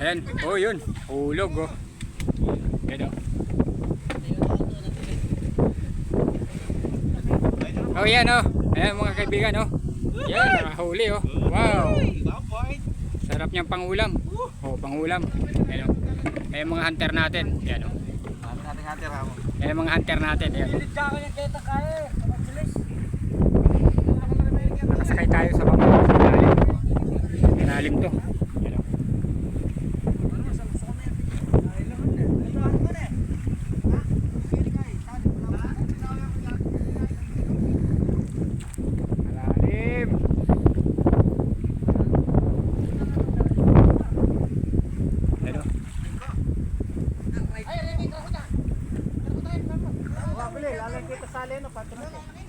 Ayan. Oh, yun. Hulog, oh. Yan, oh. Oh, yan, oh. Ayan, mga kaibigan, oh. Yan, nakahuli, oh. Wow. Sarap niyang pangulam. Oh, pangulam. Ayan, oh. Ayan, mga hunter natin. Yan, oh. Ayan, mga hunter natin. Ayan. Nakasakay tayo sa bangka. Malalim. Malalim to. Yan, oh. Malalim. Ano?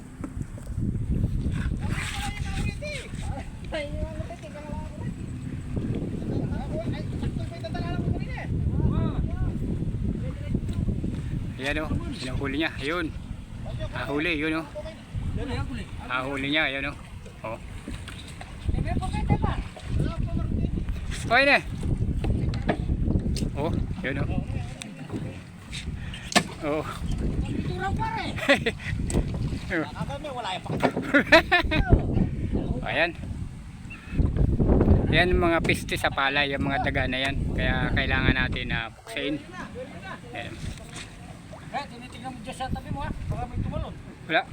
Ayan o, hinahuli niya, ayun. Hahuli, yun o. Hahuli niya, ayun o. Oh. Okay na. Oh, yun o. Oh. Ayan. Yan mga piste sa pala, yung mga daga na yan. Kaya kailangan natin na buksain. Ayan. Eh, tinitingnan mo dyan sa tabi mo ha. Baka may tumalon. Wala.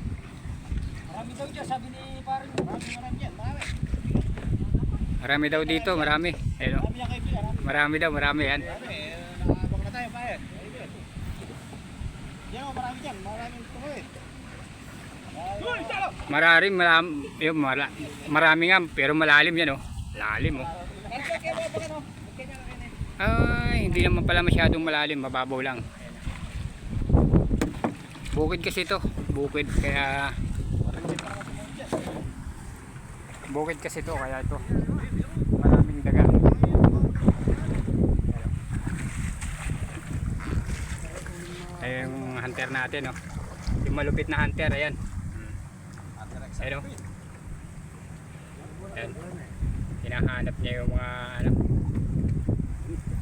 Marami daw dyan, sabi ni parang. Marami, marami dyan, marami. Marami daw dito, marami. Ayun, oh. Marami yan kaibigan. Marami daw, marami yan. Marami, eh, nakabang na tayo, pare. Yan o, marami dyan. Maraming tuloy. Marami, marami, yun, mara, marami nga, pero malalim yan, oh. Lalim, oh. Ay, hindi naman pala masyadong malalim, mababaw lang. Bukid kasi ito, bukid, kaya... Bukid kasi ito, kaya ito. Maraming daga. Ayun yung hunter natin, oh. Yung malupit na hunter, ayan. Ayun, oh. Ayan. Hinahanap niya yung mga, ano,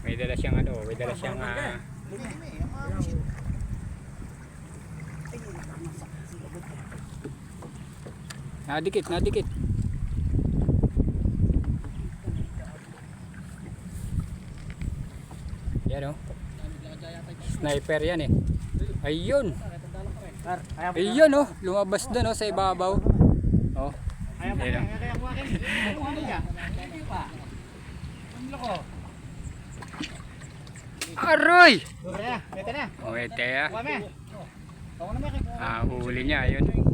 may dala siyang, ano, may dala siyang, ah, Nadikit, nadikit. Yan oh. Sniper yan eh. Ayun. Ayun oh. Lumabas doon oh sa ibabaw. Oh. Ayun, oh. Ang loko. Aroy! Oh, ete me. Ah, huli niya, ayun.